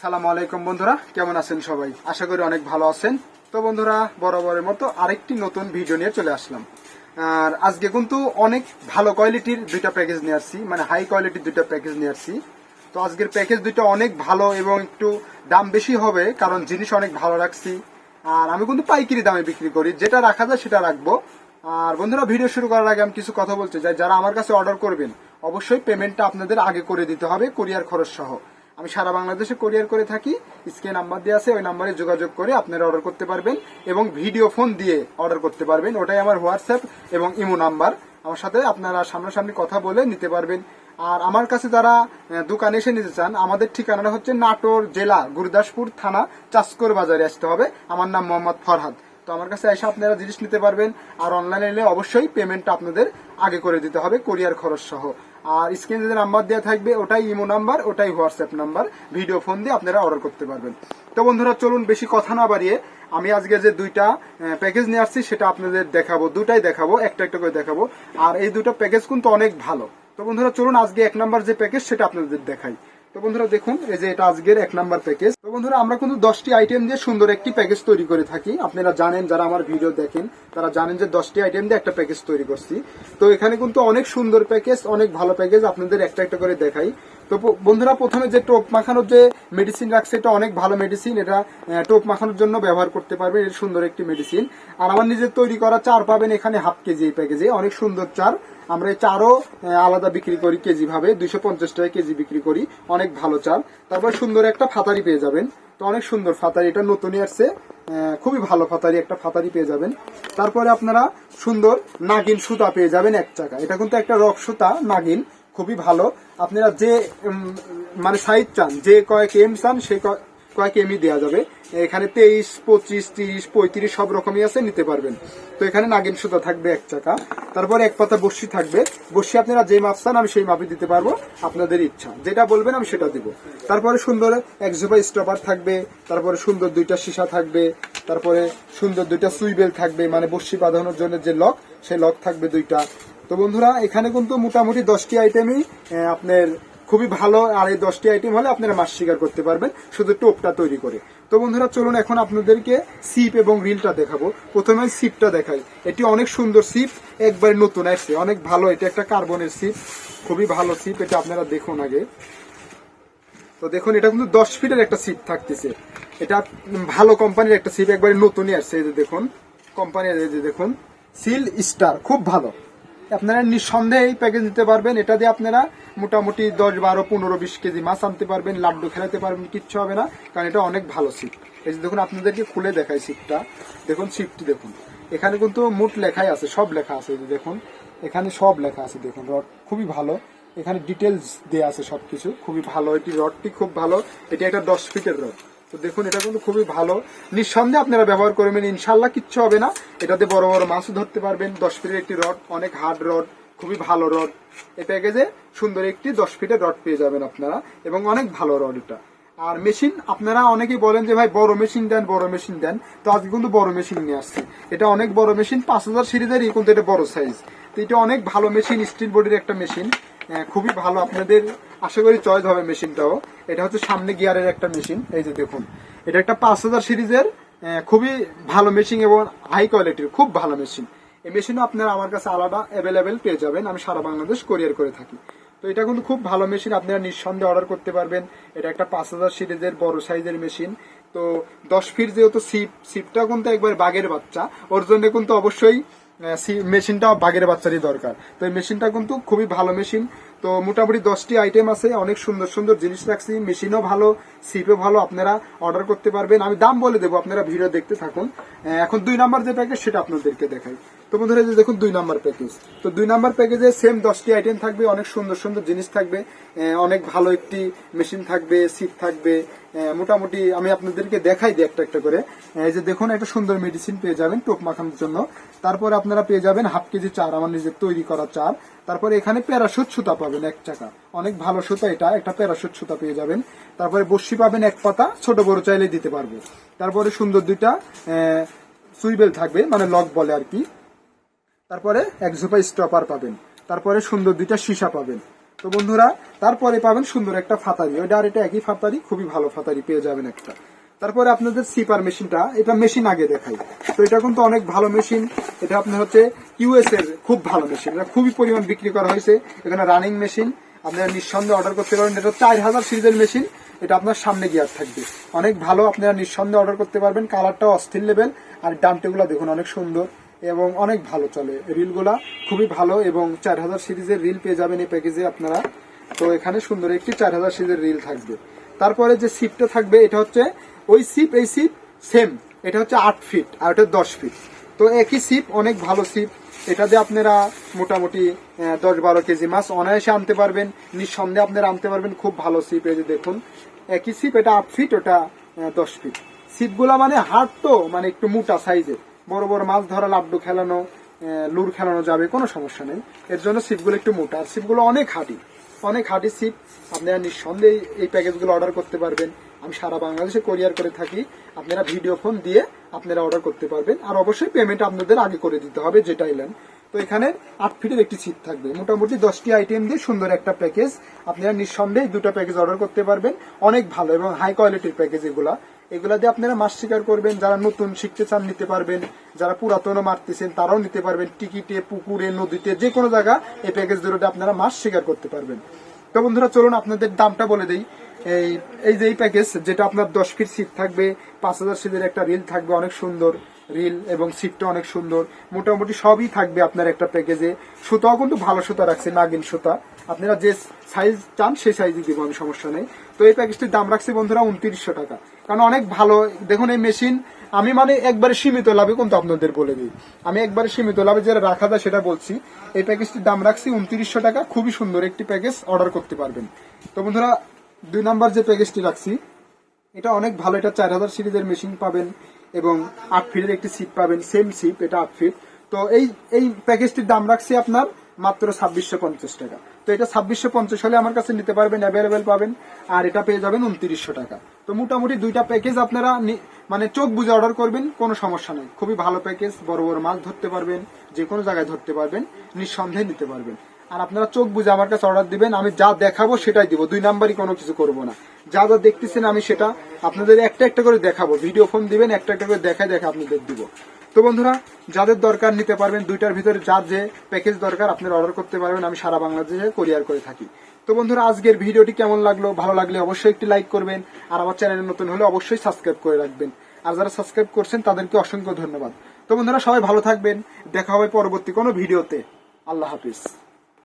আসসালামু আলাইকুম বন্ধুরা, কেমন আছেন সবাই? আশা করি অনেক ভালো আছেন। তো বন্ধুরা, বরাবরের মতো আরেকটি নতুন ভিডিও নিয়ে চলে আসলাম। আর আজকে কিন্তু অনেক ভালো কোয়ালিটির দুইটা প্যাকেজ নিয়ে আসছি মানে হাই কোয়ালিটির দুইটা প্যাকেজ নিয়ে আসছি। তো আজকের প্যাকেজ দুইটা অনেক ভালো এবং একটু দাম বেশি হবে, কারণ জিনিস অনেক ভালো রাখছি। আর আমি কিন্তু পাইকারি দামে বিক্রি করি, যেটা রাখা যায় সেটা রাখব। আর বন্ধুরা ভিডিও শুরু করার আগে আমি কিছু কথা চাই। যারা আমার কাছে অর্ডার করবেন, অবশ্যই পেমেন্টটা আপনাদের আগে করে দিতে হবে কুরিয়ার খরচ সহ। আমি সারা বাংলাদেশে কোরিয়ার করে থাকি, স্ক্রিন নাম্বার দিয়ে আছে, ওই নাম্বারে যোগাযোগ করে আপনারা অর্ডার করতে পারবেন এবং ভিডিও ফোন দিয়ে অর্ডার করতে পারবেন। ওটাই আমার হোয়াটসঅ্যাপ এবং ইমো নাম্বার আমার সাথে আপনারা সামনাসামনি কথা বলে নিতে পারবেন। আর আমার কাছে যারা দোকানে এসে নিতে চান, আমাদের ঠিকানাটা হচ্ছে নাটোর জেলা, গুরুদাসপুর থানা চাষকর বাজারে আসতে হবে। আমার নাম মোহাম্মদ ফরহাদ। তো আমার কাছে এসে আপনারা জিনিস নিতে পারবেন। আর অনলাইনে এলে অবশ্যই পেমেন্টটা আপনাদের আগে করে দিতে হবে কোরিয়ার খরচ সহ। আর স্ক্রিনে যে নাম্বার দেওয়া থাকবে, ওটাই ইমো নাম্বার, ওটাই হোয়াটসঅ্যাপ নাম্বার। ভিডিও ফোন দিয়ে আপনারা অর্ডার করতে পারবেন। তো বন্ধুরা, চলুন বেশি কথা না বাড়িয়ে আমি আজকে যে দুইটা প্যাকেজ নিয়ে আসছি, সেটা আপনাদের দেখাবো, দুটাই দেখাবো, একটা একটা করে দেখাবো। আর এই দুটো প্যাকেজ কিন্তু অনেক ভালো। তো বন্ধুরা, চলুন আজকে এক নাম্বার যে প্যাকেজ, সেটা আপনাদের দেখাই। তো বন্ধুরা দেখুন, এই যে এটা আজকের এক নাম্বার প্যাকেজ তো বন্ধুরা, আমরা কিন্তু দশটি আইটেম দিয়ে সুন্দর একটি প্যাকেজ তৈরি করে থাকি। আপনারা জানেন, যারা আমার ভিডিও দেখেন, তারা জানেন যে দশটি আইটেম দিয়ে একটা প্যাকেজ তৈরি করছি। তো এখানে কিন্তু অনেক সুন্দর প্যাকেজ অনেক ভালো প্যাকেজ আপনাদের একটা একটা করে দেখাই। তো বন্ধুরা, প্রথমে যে টোপ মাখানোর যে মেডিসিন রাখছে, এটা অনেক ভালো মেডিসিন এটা টোপ মাখানোর জন্য ব্যবহার করতে পারবেন এটা সুন্দর একটি মেডিসিন আর আমার নিজের তৈরি করা চার পাবেন এখানে হাফ কেজি এই প্যাকেজে অনেক সুন্দর চার। আমরা এই চারও আলাদা বিক্রি করি কেজি ভাবে, দুইশো পঞ্চাশ টাকা কেজি বিক্রি করি। অনেক ভালো চাল তারপর সুন্দর একটা ফাতারি পেয়ে যাবেন। তো অনেক সুন্দর ফাতারি, এটা নতুনই আসছে। খুবই ভালো ফাতারি, একটা ফাতারি পেয়ে যাবেন। তারপরে আপনারা সুন্দর নাগিন সুতা পেয়ে যাবেন এক চাকা। এটা কিন্তু একটা রক সুতা, নাগিন। খুবই ভালো। আপনারা যে মানে সাইজ চান, যে কয়েক এম চান ক- কয়েক এমই দেওয়া যাবে। এখানে তেইশ, পঁচিশ, তিরিশ, পঁয়ত্রিশ সব রকমই আছে, নিতে পারবেন। তো এখানে নাগিন সুতা থাকবে এক চাকা। তারপরে এক পাতা বসি থাকবে। বসি আপনারা যে মাপ চান, আমি সেই মাপে দিতে পারব। আপনাদের ইচ্ছা। যেটা বলবেন, আমি সেটা দিব। তারপরে সুন্দর এক জোপা স্টপার থাকবে। তারপরে সুন্দর দুইটা সীসা থাকবে। তারপরে সুন্দর দুইটা সুইবেল থাকবে। মানে বসি বাঁধানোর জন্য যে লক সেই লক থাকবে দুইটা। তো বন্ধুরা, এখানে কিন্তু মোটামুটি দশটি আইটেমই আপনার খুবই ভালো, আর এই দশটি আইটেম হলে আপনারা মাছ শিকার করতে পারবেন, শুধু টোপটা তৈরি করে। তো বন্ধুরা, চলুন এখন আপনাদেরকে সিপ এবং রিলটা দেখাবো। প্রথমে সিপটা দেখাই। এটি অনেক সুন্দর সিপ একবার নতুন আসছে, অনেক ভালো, এটা একটা কার্বনের সিপ খুবই ভালো সিপ এটা আপনারা দেখুন আগে। তো দেখুন, এটা কিন্তু দশ ফিটের একটা সিপ থাকতেছে। এটা ভালো কোম্পানির একটা সিপ একবারে নতুনই আসছে, এই যে দেখুন কোম্পানির এই যে দেখুন সিল স্টার খুব ভালো। আপনারা নিঃসন্দেহে এই প্যাকেজ নিতে পারবেন। এটা দিয়ে আপনারা মোটামুটি দশ, বারো, পনেরো, বিশ কেজি মাছ আনতে পারবেন, লাড্ডু খেলাতে পারবেন, কিচ্ছু হবে না, কারণ এটা অনেক ভালো সিপ এই যে দেখুন, আপনাদেরকে খুলে দেখাই সিপটা দেখুন সিপটি দেখুন। এখানে কিন্তু মুট লেখাই আছে, সব লেখা আছে দেখুন। এখানে সব লেখা আছে, দেখুন, রড খুবই ভালো। এখানে ডিটেলস দেওয়া আছে সব কিছু খুবই ভালো। এটি রডটি খুব ভালো। এটি একটা দশ ফিটের রড। তো দেখুন, এটা কিন্তু খুবই ভালো। নিঃসন্দেহে আপনারা ব্যবহার করবেন ইনশাল্লাহ কিচ্ছু হবে না। এটাতে বড় বড় মাছও ধরতে পারবেন, দশ ফিটের একটি রড, অনেক হার্ড রড খুবই ভালো রড এই প্যাকেজে সুন্দর একটি দশ ফিটের রড পেয়ে যাবেন আপনারা, এবং অনেক ভালো রড এটা। আর মেশিন আপনারা অনেকেই বলেন যে, ভাই, বড় মেশিন দেন, বড় মেশিন দেন। তো আজকে কিন্তু বড় মেশিন নিয়ে আসছে। এটা অনেক বড় মেশিন পাঁচ হাজার সিরিজেরই, কিন্তু এটা বড় সাইজ তো এটা অনেক ভালো মেশিন স্টিল বডির একটা মেশিন খুবই ভালো। আপনাদের আশা করি চয়েস হবে মেশিনটাও। এটা হচ্ছে সামনে গিয়ারের একটা মেশিন, এই যে দেখুন। এটা একটা পাঁচ হাজার সিরিজের খুবই ভালো মেশিন এবং হাই কোয়ালিটির, খুব ভালো মেশিন। এই মেশিনও আপনারা আমার কাছে আলাদা অ্যাভেলেবেল পেয়ে যাবেন। আমি সারা বাংলাদেশ কোরিয়ার করে থাকি। তো এটা কিন্তু খুব ভালো মেশিন, আপনারা নিঃসন্দেহে অর্ডার করতে পারবেন। এটা একটা পাঁচ হাজার সিরিজের বড় সাইজের মেশিন। তো দশ ফিট যেহেতু সিপ সিপটা কিন্তু একবার বাঘের বাচ্চা। ওর জন্য কিন্তু অবশ্যই মেশিনটা বাঘের বাচ্চারই দরকার। তো এই মেশিনটা কিন্তু খুবই ভালো মেশিন। তো মোটামুটি দশটি আইটেম আছে, অনেক সুন্দর সুন্দর জিনিস রাখছি। মেশিনও ভালো সিপও ভালো, আপনারা অর্ডার করতে পারবেন। আমি দাম বলে দেবো, আপনারা ভিডিও দেখতে থাকুন। এখন দুই নাম্বার যে প্যাকেজ সেটা আপনাদেরকে দেখাই। তো বন্ধুরা যে দেখুন দুই নাম্বার প্যাকেজ তো দুই নাম্বার প্যাকেজে সেম দশটি আইটেম থাকবে, অনেক সুন্দর সুন্দর জিনিস থাকবে। অনেক ভালো একটি মেশিন থাকবে সিপ থাকবে। মোটামুটি আমি আপনাদেরকে দেখাই দিই একটা একটা করে। এই যে দেখুন, একটা সুন্দর মেডিসিন পেয়ে যাবেন, টোপ মাখানোর জন্য। তারপরে আপনারা পেয়ে যাবেন হাফ কেজি চার, আমার নিজের তৈরি করা চার। তারপরে এখানে প্যারাসুট সুতা পাবেন, এক টাকা অনেক ভালো সুতা এটা, একটা প্যারাসুট সুতা পেয়ে যাবেন। তারপরে বসি পাবেন এক পাতা, ছোট বড় চাইলে দিতে পারব। তারপরে সুন্দর দুইটা সুইবেল থাকবে মানে লক বলে আর কি। তারপরে এক ঝোপা স্টপার পাবেন। তারপরে সুন্দর দুইটা সীসা পাবেন। তো বন্ধুরা, তারপরে পাবেন সুন্দর একটা ফাতারি। ওইটা আর এটা একই ফাতারি, খুবই ভালো ফাতারি, পেয়ে যাবেন একটা। তারপরে আপনাদের সিপার মেশিনটা, এটা মেশিন আগে দেখাই। তো এটা কিন্তু অনেক ভালো মেশিন। এটা আপনার হচ্ছে ইউএস এর খুব ভালো মেশিন। এটা খুবই পরিমাণ বিক্রি করা হয়েছে। এখানে রানিং মেশিন আপনারা নিঃসন্দেহে অর্ডার করতে পারেন এটা চার হাজার সিরিজের মেশিন এটা আপনার সামনে গিয়ার থাকবে। অনেক ভালো আপনারা নিঃসন্দেহে অর্ডার করতে পারবেন। কালারটাও অস্থির লেভেল আর ডান্টেগুলো দেখুন, অনেক সুন্দর। এবং অনেক ভালো চলে। রিলগুলা খুবই ভালো এবং চার হাজার সিরিজের রিল পেয়ে যাবেন এই প্যাকেজে আপনারা। তো এখানে সুন্দর একটি চার হাজার সিরিজের রিল থাকবে। তারপরে যে সিপটা থাকবে, এটা হচ্ছে ওই সিপ এই সিপ সেম এটা হচ্ছে আট ফিট আর ওটা দশ ফিট তো একই সিপ অনেক ভালো সিপ এটা দিয়ে আপনারা মোটামুটি দশ বারো কেজি মাছ অনায়াসে আনতে পারবেন। নিঃসন্দেহে আপনারা আনতে পারবেন। খুব ভালো সিপ এই যে দেখুন। একই সিপ এটা আট ফিট ওটা দশ ফিট সিপগুলা মানে হাট তো মানে একটু মোটা সাইজের বড় বড় মাছ ধরা, লাড্ডু খেলানো লুর খেলানো যাবে, কোনো সমস্যা নেই। এর জন্য সিপগুলো একটু মোটা। আর সিপগুলো অনেক হাঁটি অনেক হাঁটি সিপ আপনারা নিঃসন্দেহে এই প্যাকেজগুলো অর্ডার করতে পারবেন। আমি সারা বাংলাদেশে কোরিয়ার করে থাকি। আপনারা ভিডিও ফোন দিয়ে আপনারা অর্ডার করতে পারবেন। আর অবশ্যই পেমেন্ট আপনাদের আগে করে দিতে হবে যেটা এলেন তো এখানে আট ফিটের একটি সিট থাকবে। মোটামুটি দশটি আইটেম দিয়ে সুন্দর একটা প্যাকেজ আপনারা নিঃসন্দেহে দুটো প্যাকেজ অর্ডার করতে পারবেন। অনেক ভালো এবং হাই কোয়ালিটির প্যাকেজ এগুলা। এগুলা দিয়ে আপনারা মাছ শিকার করবেন। যারা নতুন শিখতে চান নিতে পারবেন। যারা পুরাতনও মারতেছেন, তারাও নিতে পারবেন। টিকিটে, পুকুরে, নদীতে যে কোনো জায়গা এই প্যাকেজ দুটোতে আপনারা মাছ শিকার করতে পারবেন। তো বন্ধুরা, চলুন আপনাদের দামটা বলে দেই। এই এই যে এই প্যাকেজ যেটা আপনার দশ ফিট সিট থাকবে, পাঁচ হাজার সিটের একটা রিল থাকবে, অনেক সুন্দর রিল এবং সিটটা অনেক সুন্দর। মোটামুটি সবই থাকবে আপনার একটা প্যাকেজে সুতাও কিন্তু ভালো সুতা রাখছে, নাগিন সুতা। আপনারা যে সাইজ চান, সেই সাইজই দিব, আমি সমস্যা নেই। তো এই প্যাকেজটির দাম রাখছি বন্ধুরা, উনত্রিশশো টাকা। কারণ অনেক ভালো, দেখুন এই মেশিন আমি মানে একবারে সীমিত লাভে কিন্তু আপনাদের বলে দিই। আমি একবারে সীমিত লাভে যেটা রাখা যায় সেটা বলছি, এই প্যাকেজটির দাম রাখছি উনত্রিশশো টাকা, খুবই সুন্দর একটি প্যাকেজ অর্ডার করতে পারবেন। তো বন্ধুরা, দুই নাম্বার যে প্যাকেজটি রাখছি, এটা অনেক ভালো, এটা চার হাজার সিরিজের মেশিন পাবেন এবং আট ফিটের একটি সিট পাবেন সেম সিপ এটা আট ফিট তো এই এই প্যাকেজটির দাম রাখছি আপনার মাত্র ছাব্বিশশো পঞ্চাশ টাকা। তো এটা ছাব্বিশশো পঞ্চাশ হলে আমার কাছে নিতে পারবেন অ্যাভেলেবেল পাবেন, আর এটা পেয়ে যাবেন উনত্রিশশো টাকা। তো মোটামুটি দুইটা প্যাকেজ আপনারা মানে চোখ বুঝে অর্ডার করবেন, কোনো সমস্যা নেই। খুবই ভালো প্যাকেজ বড় বড় মাছ ধরতে পারবেন যে কোনো জায়গায় ধরতে পারবেন, নিঃসন্দেহে নিতে পারবেন। আর আপনারা চোখ বুঝে আমার কাছে অর্ডার দিবেন, আমি যা দেখাবো সেটাই দিব, দুই নাম্বারই কোনো কিছু করব না। যা যা দেখতেছেন আমি সেটা আপনাদের একটা একটা করে দেখাবো ভিডিও ফোন দিবেন, একটা একটা করে দেখায় দেখা আপনাদের দিব। তো বন্ধুরা, যাদের দরকার নিতে পারবেন, দুইটার ভিতরে যার যে প্যাকেজ দরকার আপনারা অর্ডার করতে পারবেন, আমি সারা বাংলাদেশে কোরিয়ার করে থাকি। তো বন্ধুরা, আজকের ভিডিওটি কেমন লাগল? ভালো লাগলে অবশ্যই একটি লাইক করবেন, আর আমার চ্যানেলে নতুন হলে অবশ্যই সাবস্ক্রাইব করে রাখবেন। আর যারা সাবস্ক্রাইব করছেন, তাদেরকে অসংখ্য ধন্যবাদ। তো বন্ধুরা, সবাই ভালো থাকবেন, দেখা হবে পরবর্তী কোনো ভিডিওতে। আল্লাহ হাফিজ।